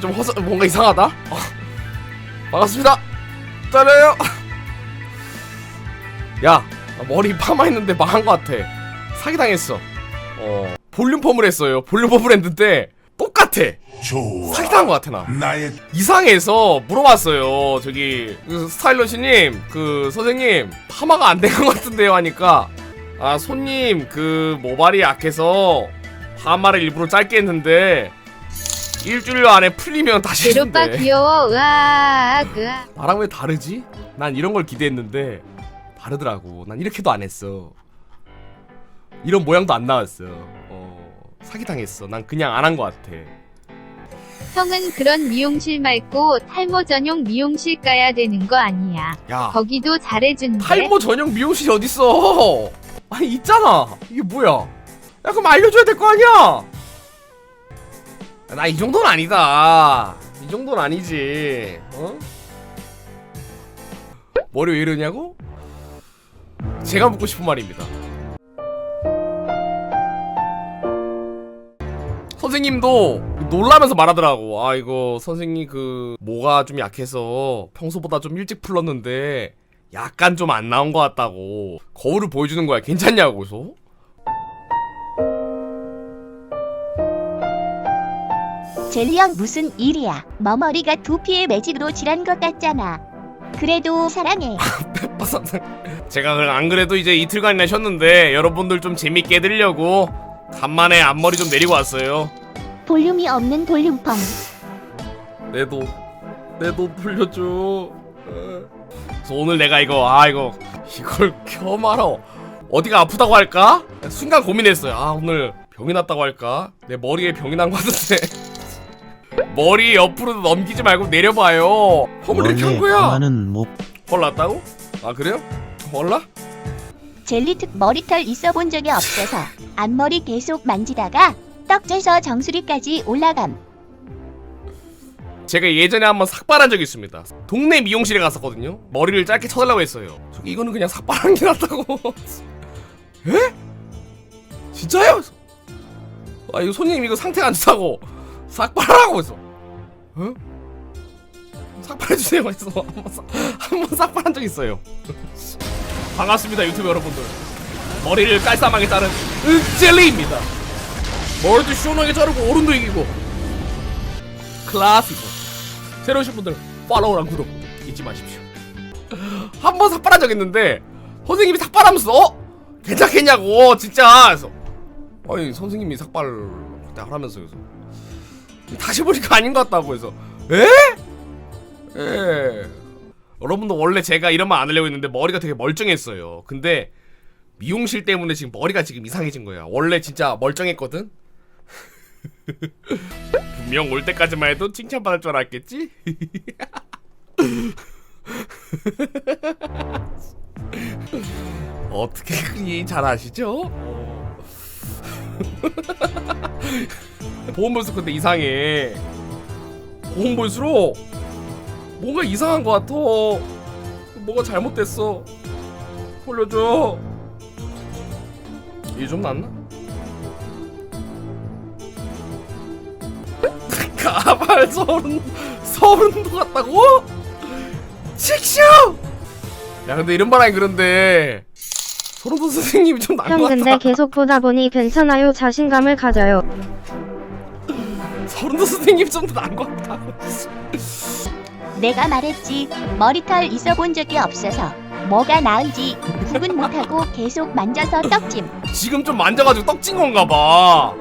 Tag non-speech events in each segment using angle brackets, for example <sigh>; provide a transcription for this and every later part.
좀 허서 뭔가 이상하다. 어. 반갑습니다. 잘해요. 야 머리 파마했는데 망한 것 같아. 사기 당했어. 어 볼륨 펌을 했어요. 볼륨 펌을 했는데 똑같아. 좋아. 사기 당한 것 같아 나. 나의 이상해서 물어봤어요. 저기 그 스타일러시님, 그 선생님 파마가 안 된 것 같은데요 하니까 아 손님 그 모발이 약해서 파마를 일부러 짧게 했는데 일주일 안에 풀리면 다시 제로빠 해준대. 귀여워 으악 으악 나랑 왜 다르지? 난 이런 걸 기대했는데 다르더라고. 난 이렇게도 안 했어. 이런 모양도 안 나왔어. 어, 사기 당했어. 난 그냥 안 한 것 같아. 형은 그런 미용실 말고 탈모 전용 미용실 가야 되는 거 아니야 야, 거기도 잘해준대 탈모 전용 미용실이 어딨어? 아니 있잖아. 이게 뭐야? 야 그럼 알려줘야 될 거 아니야? 나 이 정도는 아니다. 이 정도는 아니지. 어? 머리 왜 이러냐고? 제가 묻고 싶은 말입니다. 선생님도 놀라면서 말하더라고. 아 이거 선생님 그 모가 좀 약해서 평소보다 좀 일찍 풀렀는데 약간 좀 안 나온 것 같다고 거울을 보여주는 거야. 괜찮냐고 그래서 젤리 형 무슨 일이야? 머머리가 두피에 매직으로 칠한 것 같잖아. 그래도 사랑해. <laughs> 제가 그안 그래도 이제 이틀간이나 쉬었는데 여러분들 좀 재밌게 해드리려고 간만에 앞머리 좀 내리고 왔어요. 볼륨이 없는 볼륨펌. 내 돈, 내돈 돌려줘. 어. 그래서 오늘 내가 이거 아 이거 이걸 켜 말어 어디가 아프다고 할까? 순간 고민했어요. 아 오늘 병이 났다고 할까? 내 머리에 병이 난 것 같은데 <laughs> 머리 옆으로 넘기지 말고 내려봐요. 펌을 이렇게 한 거야. 가만은 못헐 났다고? 아 그래요? 헐라? 젤리특 머리털 있어 본 적이 없어서 앞머리 계속 만지다가 떡져서 정수리까지 올라감. 제가 예전에 한번 삭발한 적이 있습니다. 동네 미용실에 갔었거든요. 머리를 짧게 쳐달라고 했어요. 저기 이거는 그냥 삭발한 게 낫다고. <laughs> 에? 진짜요? 아 이거 손님 이거 상태가 안 좋다고 삭발하라고 해서. 어? 삭발해주세요. 해서 한번 삭발한 적 있어요. <laughs> 반갑습니다 유튜브 여러분들. 머리를 깔쌈하게 자른 윽젤리입니다. 머리도 시원하게 자르고 오른도 이기고 클라시고 새로 오신 분들 팔로우랑 구독 잊지 마십시오. 한 번 삭발한 적 있는데 선생님이 삭발하면서 어? 괜찮겠냐고 진짜. 그래서 아니 선생님이 삭발 그때 하라면서 그래서. 다시 보니까 아닌 것 같다고 해서. 에? 에. 여러분도 원래 제가 이런 말 안 하려고 했는데 머리가 되게 멀쩡했어요. 근데 미용실 때문에 지금 머리가 지금 이상해진 거야. 원래 진짜 멀쩡했거든 <laughs> 분명 올 때까지만 해도 칭찬받을 줄 알았겠지? <laughs> 어떻게 그리 잘 아시죠? 어. 보험 볼수록 근데 이상해. 보험 볼수록 뭔가 이상한 것 같아. 뭐가 잘못됐어. 돌려줘. 이게 좀 낫나? 가발 서른 서른 도 같다고? 칙쇼! 야 근데 이런 말하기 그런데 서른도 선생님이 좀 나은 형 것 근데 같다 계속 보다 보니 괜찮아요. 자신감을 가져요. 서른도 선생님이 좀더 나은 것 같다 내가 말했지 머리털 있어 본 적이 없어서 뭐가 나은지 구분 못하고 계속 만져서 떡짐. 지금 좀 만져가지고 떡진 건가 봐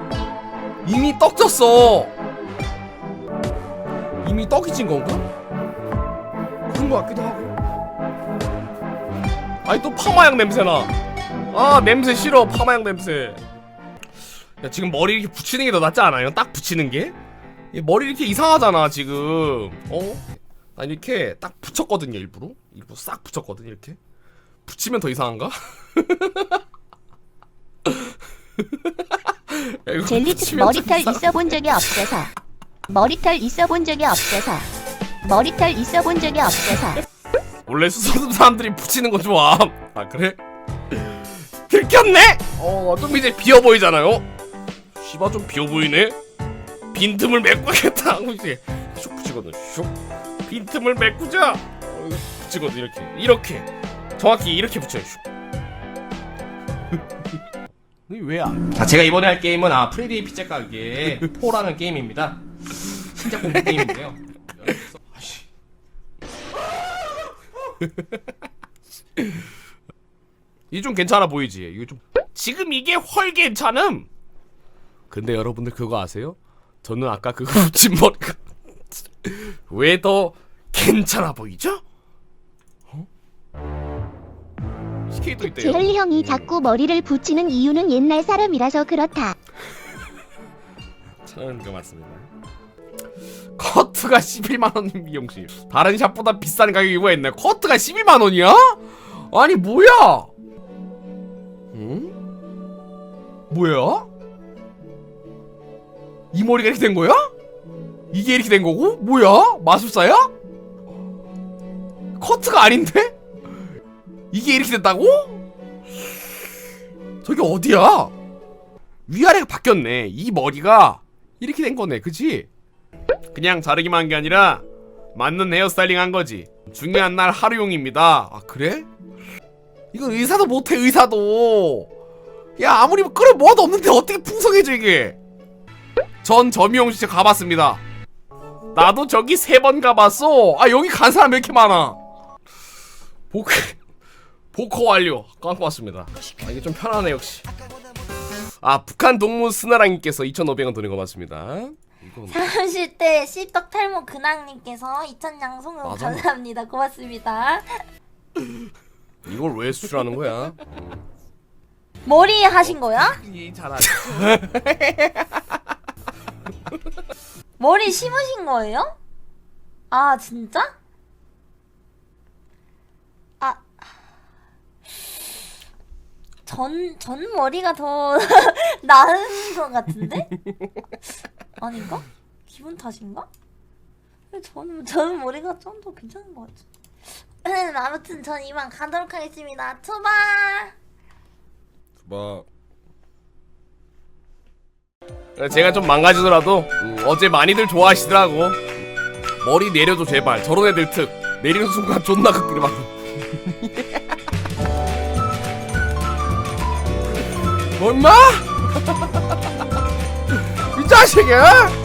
이미 떡졌어 이미 떡이 진 건가? 그런 것 같기도 하고 아니 또 파마향 냄새나 아 냄새 싫어 파마향 냄새 야 지금 머리 이렇게 붙이는 게 더 낫지 않아요? 딱 붙이는 게? 이 머리 이렇게 이상하잖아 지금 어? 난 이렇게 딱 붙였거든요 일부러 일부러 싹 붙였거든 이렇게 붙이면 더 이상한가? <laughs> 야, 이거 젤리특 붙이면 좀 머리털 이상- 있어 본 적이 없어서 머리털 있어 본 적이 없어서 머리털 있어 본 적이 없어서 원래 수소름 사람들이 붙이는 거 좋아. 아 그래? 바뀌었네? 어, 좀 이제 비어 보이잖아요. 씨바 좀 비어 보이네. 빈틈을 메꾸겠다 하고 <laughs> 이제 슉 붙이거든. 슉. 빈틈을 메꾸자. 어, 붙이거든 이렇게. 이렇게. 정확히 이렇게 붙여요. 슉. <laughs> 왜 안? 자, 제가 이번에 할 게임은 아 프레디의 피자 가게 포라는 게임입니다. 신작 공포 게임인데요. 아씨. <laughs> 이게 좀 괜찮아 보이지? 이거 좀 지금 이게 헐 괜찮음. 근데 여러분들 그거 아세요? 저는 아까 그거 <laughs> 붙인 머리가 <laughs> 왜 더 괜찮아 보이죠? 어? 스케이트 있대요. 제일 형이 자꾸 머리를 붙이는 이유는 옛날 사람이라서 그렇다. 저는 그 맞습니다. 커트가 11만 원인 미용실. 다른 샵보다 비싼 가격이 왜 있네. 커트가 12만 원이야? 아니 뭐야? 응? 뭐야? 이 머리가 이렇게 된 거야? 이게 이렇게 된 거고? 뭐야? 마술사야? 커트가 아닌데? 이게 이렇게 됐다고? 저기 어디야? 위아래가 바뀌었네. 이 머리가 이렇게 된 거네, 그지? 그냥 자르기만 한 게 아니라 맞는 헤어스타일링 한 거지. 중요한 날 하루용입니다. 아 그래? 이건 의사도 못해 의사도. 야 아무리 끌어 모아도 없는데 어떻게 풍성해져 이게? 전 저미용실 가봤습니다. 나도 저기 세 번 가봤어. 아 여기 간 사람 왜 이렇게 많아? 보크 보커 완료. 깜고 왔습니다. 아 이게 좀 편하네 역시. 아 북한 동무 스나랑님께서 2,500원 돈인 거 맞습니다. 이건 30대 씹덕 탈모 근황님께서 2천 양송은 맞아. 감사합니다. 고맙습니다. 이걸 왜 수출하는 거야? 머리 하신 거야? 이 잘하. <laughs> 머리 심으신 거예요? 아 진짜? 아. 전, 전 머리가 더 <laughs> 나은 것 같은데? <laughs> 아닌가? 기분 탓인가? 저는, 저는 머리가 좀 더 괜찮은 것 같아. 음, 아무튼 전 이만 가도록 하겠습니다. 투바! 뭐 제가 좀 망가지더라도 음, 어제 많이들 좋아하시더라고. 머리 내려줘 제발. 저런 애들 특 내리는 순간 존나 극딜 막. 뭐 임마? 이 자식이야?